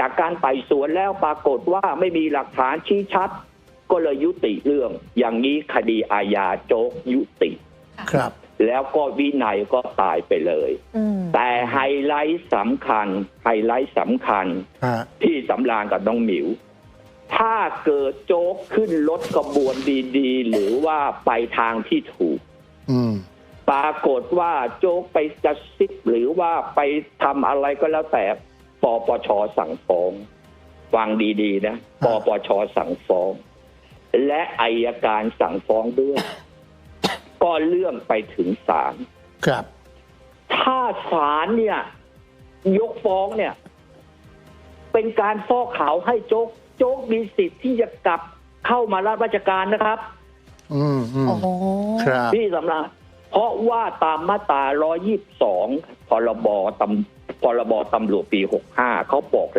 จากการไต่สวนแล้วปรากฏว่าไม่มีหลักฐานชี้ชัด ก็เลยยุติเรื่อง อย่างนี้คดีอาญาโจ๊กยุติ ครับ แล้วก็วินัยก็ตายไปเลยอืมแต่ไฮไลท์สำคัญ ไฮไลท์สำคัญฮะที่สำรางกับน้องหมิว ถ้าเกิดโจ๊กขึ้นรถกระบวนดีๆ หรือว่าไปทางที่ถูกอืมปรากฏว่าโจ๊กไปจะซิบหรือว่าไปทำอะไรก็แล้วแต่ ปปชสั่งฟ้องฟังดีๆนะปปชสั่งฟ้อง และอายการสั่งฟ้องด้วย ก็เลื่อนไปถึงศาลครับ ถ้าศาลเนี่ย ยกฟ้องเนี่ย เป็นการฟอกขาวให้โจ๊ก โจ๊กมีสิทธิ์ที่จะกลับเข้ามารับราชการนะครับ อืมอืมโอ้โหครับพี่สำราญเพราะว่าตามมาตรา 122 พรบตำ พรบตำรวจปี 65เขาบอก